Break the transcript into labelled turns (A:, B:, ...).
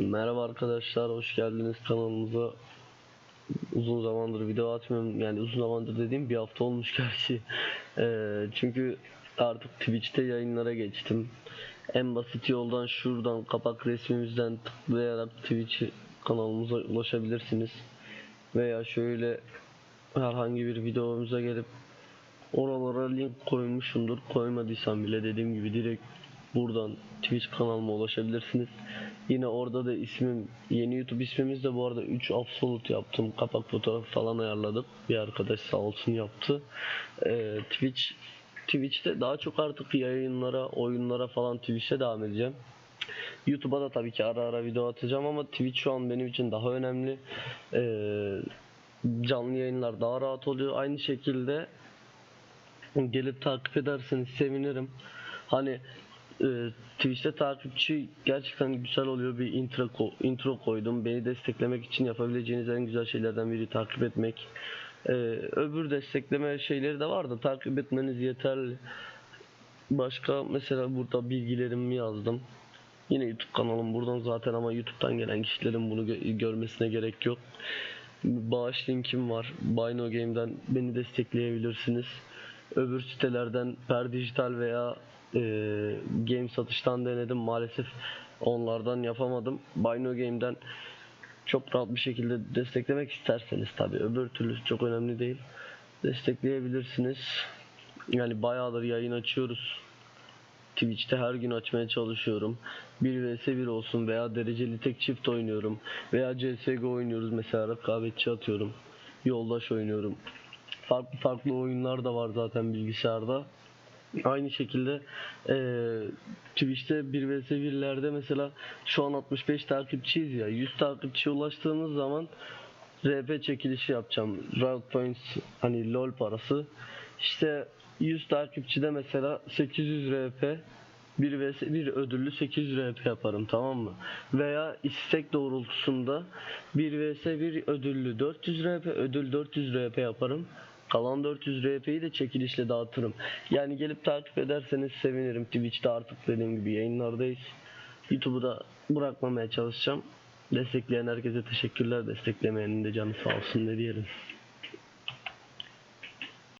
A: Merhaba arkadaşlar, hoş geldiniz kanalımıza. Uzun zamandır video atmıyorum, yani uzun zamandır dediğim bir hafta olmuş gerçi. Ee, çünkü artık Twitch'te yayınlara geçtim. En basit yoldan şuradan kapak resmimizden tıklayarak Twitch kanalımıza ulaşabilirsiniz. Veya şöyle herhangi bir videomuza gelip oralara link koymuşumdur. Koymadıysam bile dediğim gibi direkt buradan Twitch kanalıma ulaşabilirsiniz. Yine orada da ismim yeni YouTube ismimiz de bu arada 3 absolute yaptım. Kapak fotoğrafı falan ayarladık. Bir arkadaş sağ olsun yaptı. Ee, Twitch Twitch'te daha çok artık yayınlara, oyunlara falan Twitch'te devam edeceğim. YouTube'a da tabii ki ara ara video atacağım ama Twitch şu an benim için daha önemli. Ee, canlı yayınlar daha rahat oluyor. Aynı şekilde gelip takip ederseniz sevinirim. Hani e, Twitch'te takipçi gerçekten güzel oluyor. Bir intro, intro koydum. Beni desteklemek için yapabileceğiniz en güzel şeylerden biri takip etmek. E, öbür destekleme şeyleri de var da takip etmeniz yeterli. Başka mesela burada bilgilerimi yazdım. Yine YouTube kanalım buradan zaten ama YouTube'dan gelen kişilerin bunu gö- görmesine gerek yok. Bağış linkim var. Bino Game'den beni destekleyebilirsiniz. Öbür sitelerden per dijital veya e, game satıştan denedim. Maalesef onlardan yapamadım. Bino Game'den çok rahat bir şekilde desteklemek isterseniz tabi öbür türlü çok önemli değil. Destekleyebilirsiniz. Yani bayağıdır yayın açıyoruz. Twitch'te her gün açmaya çalışıyorum. 1 vs 1 olsun veya dereceli tek çift oynuyorum. Veya CSGO oynuyoruz mesela rekabetçi atıyorum. Yoldaş oynuyorum. Farklı farklı oyunlar da var zaten bilgisayarda. Aynı şekilde eee Twitch'te 1 vs 1'lerde mesela şu an 65 takipçiyiz ya 100 takipçiye ulaştığımız zaman RP çekilişi yapacağım. Riot Points hani LOL parası. İşte 100 takipçide mesela 800 RP 1 vs 1 ödüllü 800 RP yaparım tamam mı? Veya istek doğrultusunda 1 vs 1 ödüllü 400 RP ödül 400 RP yaparım. Kalan 400 RP'yi de çekilişle dağıtırım. Yani gelip takip ederseniz sevinirim. Twitch'te artık dediğim gibi yayınlardayız. YouTube'u da bırakmamaya çalışacağım. Destekleyen herkese teşekkürler. Desteklemeyenin de canı sağ olsun ne diyelim.